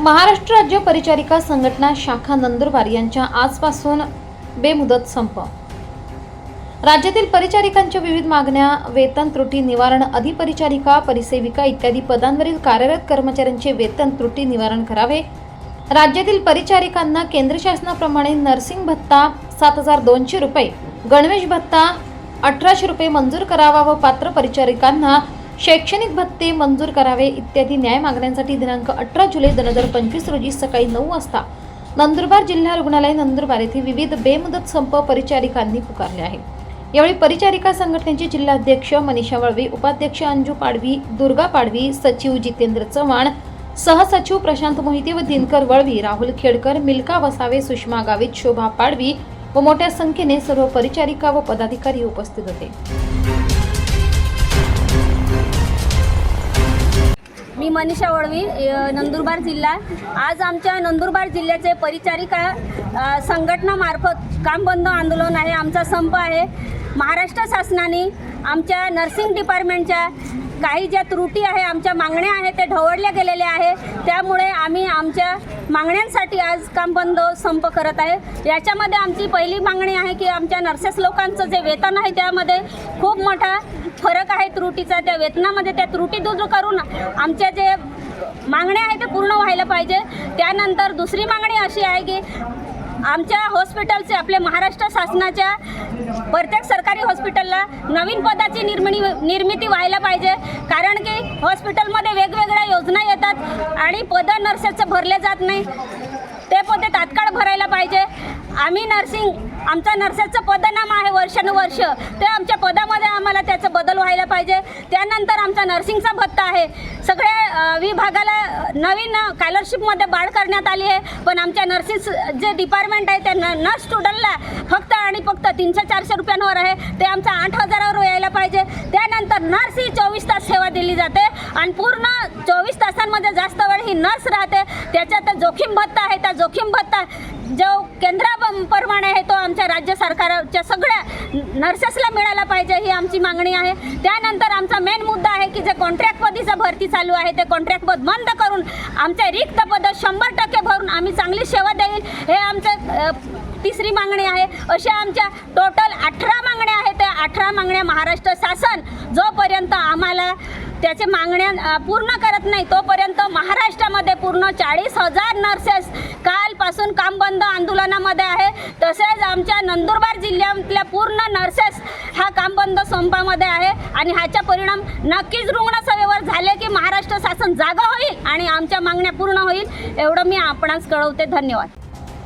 महाराष्ट्र राज्य परिचारिका संघटना शाखा नंदुरबार यांच्या आजपासून बेमुदत संप. राज्यातील परिचारिकांच्या विविध मागण्या वेतन त्रुटी निवारण अधिपरिचारिका परिसेविका इत्यादी पदांवरील कार्यरत कर्मचाऱ्यांचे वेतन त्रुटी निवारण करावे. राज्यातील परिचारिकांना केंद्र शासनाप्रमाणे नर्सिंग भत्ता सात हजार दोनशे रुपये गणवेश भत्ता अठराशे रुपये मंजूर करावा व पात्र परिचारिकांना शैक्षणिक भत्ते मंजूर करावे इत्यादी न्याय मागण्यांसाठी दिनांक अठरा जुलै दोन हजार पंचवीस रोजी सकाळी नऊ वाजता नंदुरबार जिल्हा रुग्णालय नंदुरबार येथे विविध बेमुदत संप परिचारिकांनी पुकारले आहे. यावेळी परिचारिका संघटनेचे जिल्हाध्यक्ष मनीषा वळवी उपाध्यक्ष अंजू पाडवी दुर्गा पाडवी सचिव जितेंद्र चव्हाण सहसचिव प्रशांत मोहिते व दिनकर वळवी राहुल खेडकर मिल्का वसावे सुषमा गावित शोभा पाडवी व मोठ्या संख्येने सर्व परिचारिका व पदाधिकारी उपस्थित होते. मनीषा वळवी नंदुरबार जिल्हा. आज आमच्या नंदुरबार जिल्ह्याचे परिचारिका संघटनामार्फत काम बंद आंदोलन आहे आमचा संप आहे. महाराष्ट्र शासनाने आमच्या नर्सिंग डिपार्टमेंटच्या काही ज्या त्रुटी आहे आमच्या मागण्या आहेत ते ढवळल्या गेलेल्या आहे. त्यामुळे आम्ही आमच्या मागण्यांसाठी आज काम बंद संप करत आहे. याच्यामध्ये आमची पहिली मागणी आहे की आमच्या नर्सेस लोकांचं जे वेतन आहे त्यामध्ये खूप मोठा फरक आहे त्रुटीचा. त्या वेतनामध्ये त्या त्रुटी दूर करून आमच्या जे मागण्या आहेत ते पूर्ण व्हायला पाहिजे. त्यानंतर दुसरी मागणी अशी आहे की आमच्या हॉस्पिटलचे आपल्या महाराष्ट्र शासनाच्या प्रत्येक सरकारी हॉस्पिटलला नवीन पदाची निर्मिणी निर्मिती व्हायला पाहिजे. कारण की हॉस्पिटलमध्ये वेगवेगळ्या योजना येतात आणि पदं नर्सेसचं भरले जात नाही. ते पदे तात्काळ भरायला पाहिजे. आम्ही नर्सिंग आमचं नर्सेसचं पदनाम आहे वर्षानुवर्ष. ते आमच्या पदामध्ये आम्हाला त्याचं बदल व्हायला पाहिजे. त्यानंतर आमचा नर्सिंगचा भत्ता आहे. सगळ्या विभागाला नवीन स्कॉलरशिपमध्ये वाढ करण्यात आली आहे. पण आमच्या नर्सिंग जे डिपार्टमेंट आहे त्या न नर्स स्टुडंटला फक्त तीनशे चारशे रुपयांवर आहे. ते आमचा आठ हजारावर यायला पाहिजे. त्यानंतर नर्स ही चोवीस तास सेवा दिली जाते. आणि पूर्ण चोवीस तासांमध्ये जास्त वेळ ही नर्स राहते. त्याच्यात जोखीम भत्ता आहे. त्या जोखीम भत्ता जो केंद्राप्रमाणे आहे तो आमच्या राज्य सरकारच्या सगळ्या नर्सेसला मिळायला पाहिजे ही आमची मागणी आहे. त्यानंतर आमचा मेन मुद्दा आहे की जे कॉन्ट्रॅक्टपदीचं भरती चालू आहे ते कॉन्ट्रॅक्ट पद बंद करून आमचे रिक्त पद शंभर टक्के भरून आम्ही चांगली सेवा देईल. हे आमचं तिसरी मागणी आहे. अशा आमच्या टोटल अठरा मागण्या आहेत. त्या अठरा मागण्या महाराष्ट्र शासन जोपर्यंत आम्हाला त्याचे मागण्या पूर्ण करत नाही तोपर्यंत महाराष्ट्रामध्ये पूर्ण चाळीस हजार नर्सेस कालपासून काम बंद आंदोलनामध्ये आहे. तसेच आमच्या नंदुरबार जिल्ह्यातल्या पूर्ण नर्सेस हा काम बंद संपामध्ये आहे. आणि ह्याचा परिणाम नक्कीच रुग्णसेवेवर झाले की महाराष्ट्र शासन जागा होईल आणि आमच्या मागण्या पूर्ण होईल. एवढं मी आपणास कळवते. धन्यवाद.